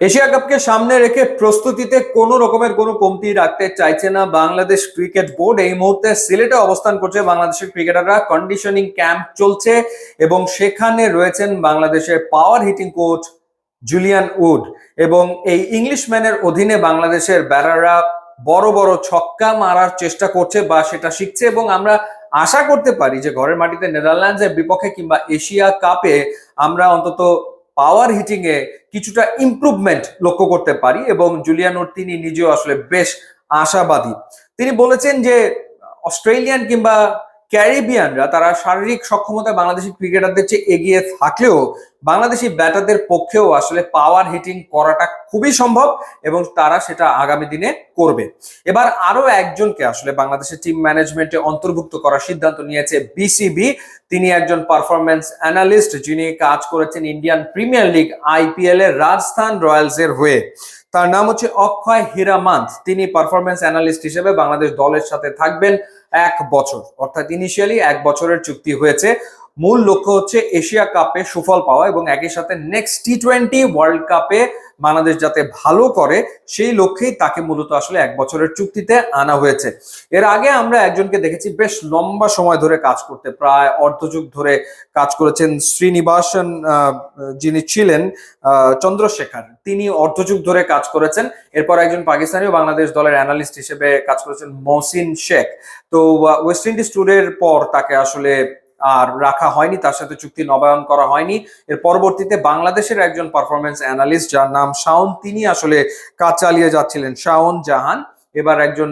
Asia কাপকে সামনে রেখে প্রস্তুতিতে কোনো রকমের কোনো কমতি রাখতে চাইছে না বাংলাদেশ ক্রিকেট বোর্ড। এই মুহূর্তে সিলেটে অবস্থান করছে বাংলাদেশের ক্রিকেটাররা। কন্ডিশনিং ক্যাম্প চলছে এবং সেখানে রয়েছেন বাংলাদেশের power hitting coach Julian Wood এবং এই ইংলিশম্যানের অধীনে বাংলাদেশের ব্যাটাররা বড় বড় ছক্কা মারার চেষ্টা করছে বা সেটা শিখছে এবং আমরা আশা করতে পারি যে ঘরের মাটিতে নেদারল্যান্ডসের বিপক্ষে কিংবা এশিয়া কাপে আমরা অন্তত পাওয়ার হিটিং এ কিছুটা ইম্প্রুভমেন্ট লক্ষ্য করতে পারি এবং জুলিয়ানোর তিনি নিজেও আসলে বেশ আশাবাদী। তিনি বলেছেন যে অস্ট্রেলিয়ান কিংবা ক্যারিবিয়ানরা তারা শারীরিক সক্ষমতা বাংলাদেশি ক্রিকেটারদের চেয়ে এগিয়ে থাকলেও বাংলাদেশি ব্যাটারদের পক্ষেও আসলে পাওয়ার হিটিং করাটা খুবই সম্ভব এবং তারা সেটা আগামী দিনে করবে। এবার আরও একজনকে আসলে বাংলাদেশের টিম ম্যানেজমেন্টে অন্তর্ভুক্ত করার সিদ্ধান্ত নিয়েছে বিসিবি তিনি একজন পারফরমেন্স অ্যানালিস্ট যিনি কাজ করেছেন ইন্ডিয়ান প্রিমিয়ার লিগ আইপিএল এর রাজস্থান রয়্যালস এর হয়ে। তার নাম হচ্ছে অক্ষয় হিরামান্ত। তিনি পারফরমেন্স অ্যানালিস্ট হিসেবে বাংলাদেশ দলের সাথে থাকবেন এক বছর। অর্থাৎ ইনিশিয়ালি এক বছরের চুক্তি হয়েছে। মূল লক্ষ্য হচ্ছে এশিয়া কাপে সুফল পাওয়া এবং একই সাথে নেক্সট টি টোয়েন্টি ওয়ার্ল্ড কাপে বাংলাদেশ যাতে ভালো করে, সেই লক্ষ্যেই তাকে মূলত আসলে এক বছরের চুক্তিতে আনা হয়েছে। এর আগে আমরা একজনকে দেখেছি বেশ লম্বা সময় ধরে কাজ করতে, প্রায় অর্ধযুগ ধরে কাজ করেছেন শ্রীনিবাসন যিনি ছিলেন চন্দ্রশেখর। তিনি অর্ধযুগ ধরে কাজ করেছেন। এরপর একজন পাকিস্তানিও বাংলাদেশ দলের অ্যানালিস্ট হিসেবে কাজ করেছেন মহসিন শেখ। তো ওয়েস্ট ইন্ডিজ ট্যুরের পর তাকে আসলে আর রাখা হয়নি তার সাথে চুক্তি নবায়ন করা হয়নি। এর পরবর্তীতে বাংলাদেশের একজন পারফরমেন্স অ্যানালিস্ট যার নাম শাওন তিনি আসলে কাজ চালিয়ে যাচ্ছিলেন। শাওন জাহান এবার একজন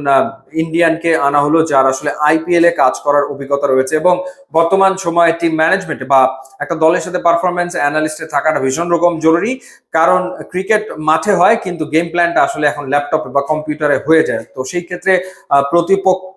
ইন্ডিয়ানকে আনা হলো যার আসলে আইপিএল এ কাজ করার অভিজ্ঞতা রয়েছে এবং বর্তমান সময়ে টিম ম্যানেজমেন্ট বা একটা দলের সাথে পারফরমেন্স অ্যানালিস্টে থাকাটা ভীষণ রকম জরুরি। কারণ ক্রিকেট মাঠে হয় কিন্তু গেম প্ল্যানটা আসলে এখন ল্যাপটপে বা কম্পিউটারে হয়ে যায়। তো সেই ক্ষেত্রে আহ,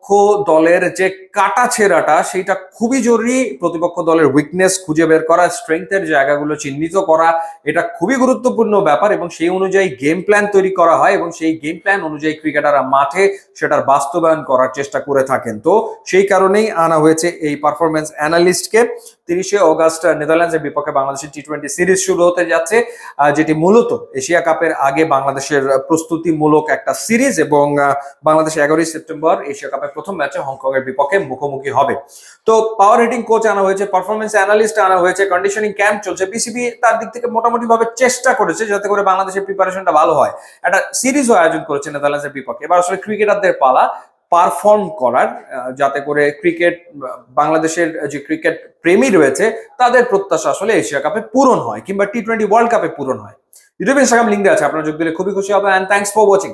প্রতিপক্ষ দলের যে কাটা ছেঁড়াটা, সেইটা খুবই জরুরি। প্রতিপক্ষ দলের উইকনেস খুঁজে বের করা স্ট্রেংথের জায়গাগুলো চিহ্নিত করা, এটা খুবই গুরুত্বপূর্ণ ব্যাপার এবং সেই অনুযায়ী গেম প্ল্যান তৈরি করা হয় এবং সেই গেম প্ল্যান অনুযায়ী ক্রিকেটাররা মাঠে সেটার বাস্তবায়ন করার চেষ্টা করে থাকেন। তো সেই কারণেই আনা হয়েছে এই পারফরমেন্স অ্যানালিস্টকে তিরিশে অগাস্ট নেদারল্যান্ডসের বিপক্ষে বাংলাদেশের টি টোয়েন্টি সিরিজ শুরু হতে যাচ্ছে যেটি মূলত এশিয়া কাপের আগে বাংলাদেশের প্রস্তুতিমূলক একটা সিরিজ এবং বাংলাদেশ এগারোই সেপ্টেম্বর এশিয়া কাপের প্রথম ম্যাচে হংকং এর বিপক্ষে মুখোমুখি হবে। তো পাওয়ার হিটিং কোচ আনা হয়েছে পারফরমেন্স অ্যানালিস্ট আনা হয়েছে কন্ডিশনিং ক্যাম্প চলছে। বিসিবি তার দিক থেকে মোটামুটি ভাবে চেষ্টা করেছে যাতে করে বাংলাদেশের প্রিপারেশনটা ভালো হয়। একটা সিরিজও আয়োজন করেছে নেদারল্যান্ডসের বিপক্ষে। এবার আসলে ক্রিকেটারদের পালা পারফর্ম করার যাতে করে ক্রিকেট বাংলাদেশের যে ক্রিকেট প্রেমী রয়েছে, তাদের প্রত্যাশা আসলে এশিয়া কাপে পূরণ হয়, কিংবা টি টোয়েন্টি ওয়ার্ল্ড কাপে পূরণ হয়। ইউটিউব ইনস্টাগ্রাম লিঙ্ক আছে, আপনারা যোগ দিলে খুবই খুশি হবে অ্যান্ড থ্যাংকস ফর ওয়াচিং